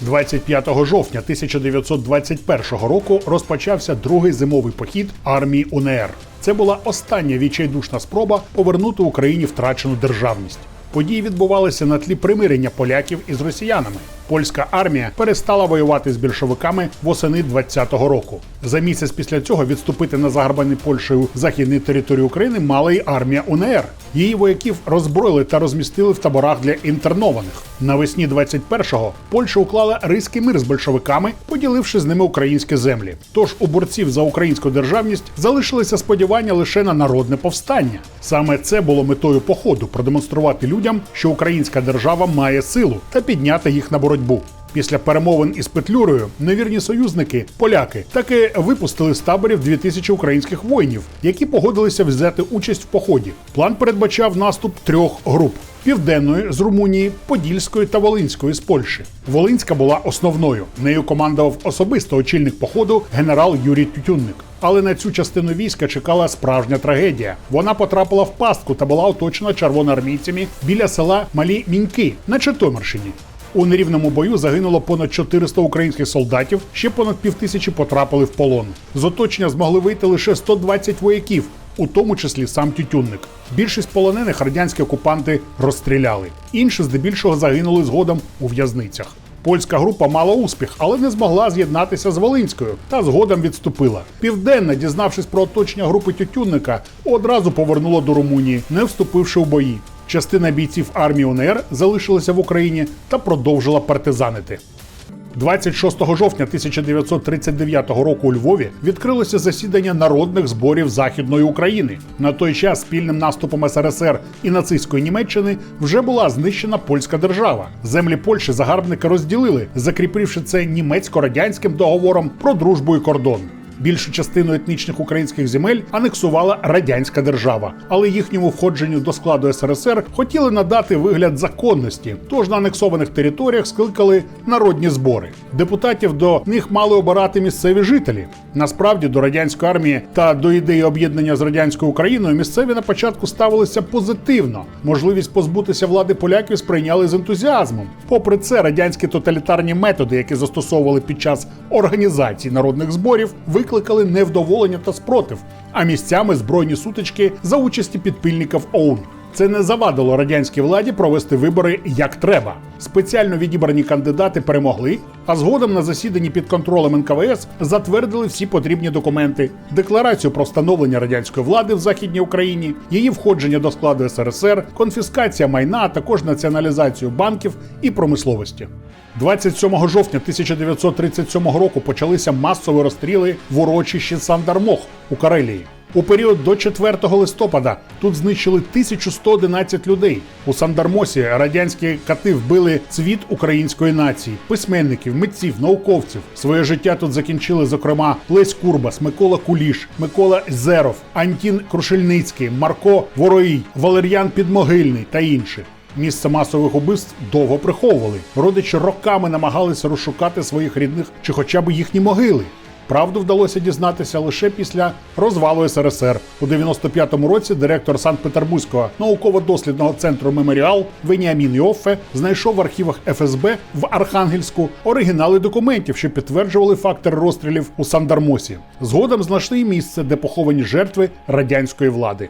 25 жовтня 1921 року розпочався другий зимовий похід армії УНР. Це була остання відчайдушна спроба повернути Україні втрачену державність. Події відбувалися на тлі примирення поляків із росіянами. Польська армія перестала воювати з більшовиками восени 20-го року. За місяць після цього відступити на загарбані Польщею західні території України мала й армія УНР. Її вояків роззброїли та розмістили в таборах для інтернованих. Навесні 21-го Польща уклала ризький мир з большевиками, поділивши з ними українські землі. Тож у борців за українську державність залишилися сподівання лише на народне повстання. Саме це було метою походу продемонструвати людям, що українська держава має силу та підняти їх на боротьбу. Після перемовин із Петлюрою невірні союзники, поляки, таки випустили з таборів 2000 українських воїнів, які погодилися взяти участь в поході. План передбачав наступ трьох груп. Південної з Румунії, Подільської та Волинської з Польщі. Волинська була основною. Нею командував особисто очільник походу генерал Юрій Тютюнник. Але на цю частину війська чекала справжня трагедія. Вона потрапила в пастку та була оточена червоноармійцями біля села Малі Міньки на Житомирщині. У нерівному бою загинуло понад 400 українських солдатів, ще понад півтисячі потрапили в полон. З оточення змогли вийти лише 120 вояків, у тому числі сам Тютюнник. Більшість полонених радянські окупанти розстріляли. Інші здебільшого загинули згодом у в'язницях. Польська група мала успіх, але не змогла з'єднатися з Волинською та згодом відступила. Південна, дізнавшись про оточення групи Тютюнника, одразу повернула до Румунії, не вступивши в бої. Частина бійців армії УНР залишилася в Україні та продовжила партизанити. 26 жовтня 1939 року у Львові відкрилося засідання народних зборів Західної України. На той час спільним наступом СРСР і нацистської Німеччини вже була знищена польська держава. Землі Польщі загарбники розділили, закріпивши це німецько-радянським договором про дружбу і кордон. Більшу частину етнічних українських земель анексувала радянська держава, але їхньому входженню до складу СРСР хотіли надати вигляд законності. Тож на анексованих територіях скликали народні збори. Депутатів до них мали обирати місцеві жителі. Насправді до радянської армії та до ідеї об'єднання з радянською Україною місцеві на початку ставилися позитивно. Можливість позбутися влади поляків сприйняли з ентузіазмом. Попри це, радянські тоталітарні методи, які застосовували під час організації народних зборів, викликали невдоволення та спротив, а місцями збройні сутички за участі підпільників ОУН. Це не завадило радянській владі провести вибори як треба. Спеціально відібрані кандидати перемогли, а згодом на засіданні під контролем НКВС затвердили всі потрібні документи: декларацію про встановлення радянської влади в Західній Україні, її входження до складу СРСР, конфіскація майна, а також націоналізацію банків і промисловості. 27 жовтня 1937 року почалися масові розстріли в урочищі Сандармох у Карелії. У період до 4 листопада тут знищили 1111 людей. У Сандармосі радянські кати вбили цвіт української нації, письменників, митців, науковців. Своє життя тут закінчили, зокрема, Лесь Курбас, Микола Куліш, Микола Зеров, Антін Крушельницький, Марко Вороїй, Валер'ян Підмогильний та інші. Місце масових убивств довго приховували. Родичі роками намагалися розшукати своїх рідних чи хоча б їхні могили. Правду вдалося дізнатися лише після розвалу СРСР. У 95-му році директор Санкт-Петербурзького науково-дослідного центру Меморіал Веніамін Йоффе знайшов в архівах ФСБ в Архангельську оригінали документів, що підтверджували фактори розстрілів у Сандармосі. Згодом знайшли місце, де поховані жертви радянської влади.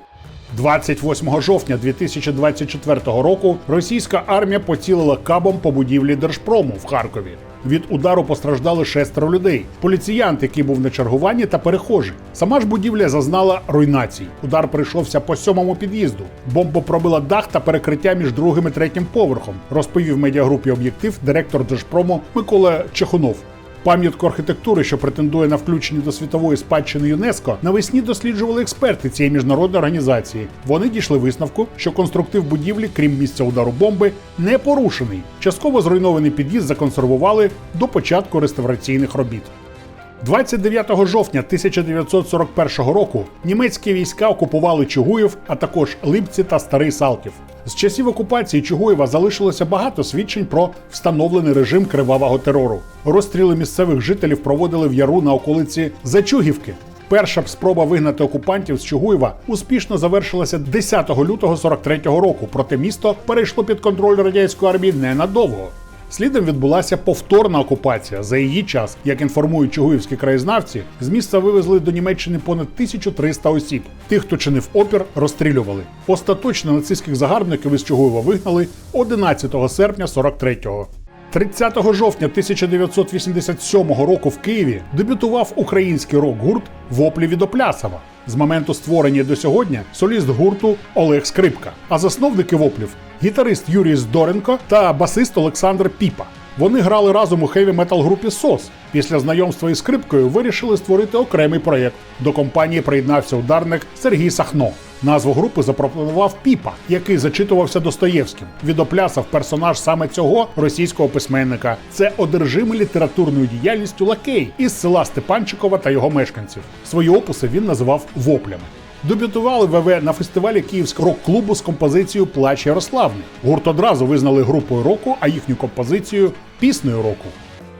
28 жовтня 2024 року російська армія поцілила кабом по будівлі Держпрому в Харкові. Від удару постраждали шестеро людей: поліціянт, який був на чергуванні, та перехожі. Сама ж будівля зазнала руйнацій. Удар прийшовся по сьомому під'їзду. Бомба пробила дах та перекриття між другим і третім поверхом, розповів медіагрупі об'єктив директор Держпрому Микола Чехунов. Пам'ятку архітектури, що претендує на включення до світової спадщини ЮНЕСКО, навесні досліджували експерти цієї міжнародної організації. Вони дійшли висновку, що конструктив будівлі, крім місця удару бомби, не порушений. Частково зруйнований під'їзд законсервували до початку реставраційних робіт. 29 жовтня 1941 року німецькі війська окупували Чугуїв, а також Липці та Старий Салтів. З часів окупації Чугуєва залишилося багато свідчень про встановлений режим кривавого терору. Розстріли місцевих жителів проводили в яру на околиці Зачугівки. Перша спроба вигнати окупантів з Чугуєва успішно завершилася 10 лютого 43-го року, проте місто перейшло під контроль радянської армії ненадовго. Слідом відбулася повторна окупація. За її час, як інформують чугуївські краєзнавці, з міста вивезли до Німеччини понад 1300 осіб. Тих, хто чинив опір, розстрілювали. Остаточно нацистських загарбників із Чугуєва вигнали 11 серпня 43-го. 30 жовтня 1987 року в Києві дебютував український рок-гурт Воплі від Оплясова. З моменту створення до сьогодні соліст гурту Олег Скрипка, а засновники воплів гітарист Юрій Здоренко та басист Олександр Піпа. Вони грали разом у хеві метал групі СОС. Після знайомства із скрипкою вирішили створити окремий проєкт. До компанії приєднався ударник Сергій Сахно. Назву групи запропонував Піпа, який зачитувався Достоєвським. Відоплясав персонаж саме цього російського письменника. Це одержимий літературною діяльністю лакей із села Степанчикова та його мешканців. Свої описи він називав воплями. Дебютували ВВ на фестивалі Київського рок-клубу з композицією Плач Ярославни. Гурт одразу визнали групою року, а їхню композицію піснею року.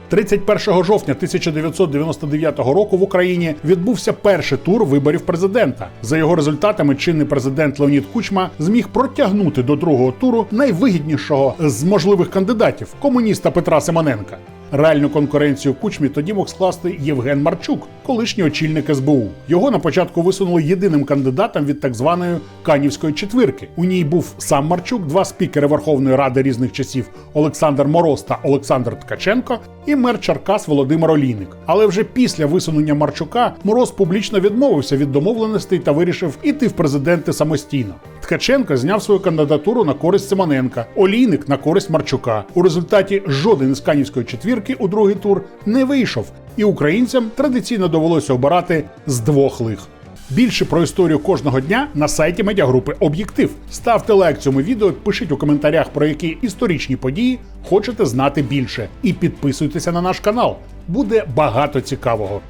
31 жовтня 1999 року в Україні відбувся перший тур виборів президента. За його результатами чинний президент Леонід Кучма зміг протягнути до другого туру найвигіднішого з можливих кандидатів комуніста Петра Симоненка. Реальну конкуренцію кучмі тоді мог скласти Євген Марчук, колишній очільник СБУ. Його на початку висунули єдиним кандидатом від так званої Канівської четвірки. У ній був сам Марчук, два спікери Верховної Ради різних часів Олександр Мороз та Олександр Ткаченко і мер Черкас Володимир Олійник. Але вже після висунення Марчука Мороз публічно відмовився від домовленостей та вирішив іти в президенти самостійно. Ткаченко зняв свою кандидатуру на користь Симоненка, Олійник на користь Марчука. У результаті жоден із канівської четвірки у другий тур не вийшов, і українцям традиційно довелося обирати з двох лиг. Більше про історію кожного дня на сайті медіагрупи Об'єктив. Ставте лайк цьому відео, пишіть у коментарях про які історичні події хочете знати більше. І підписуйтеся на наш канал. Буде багато цікавого.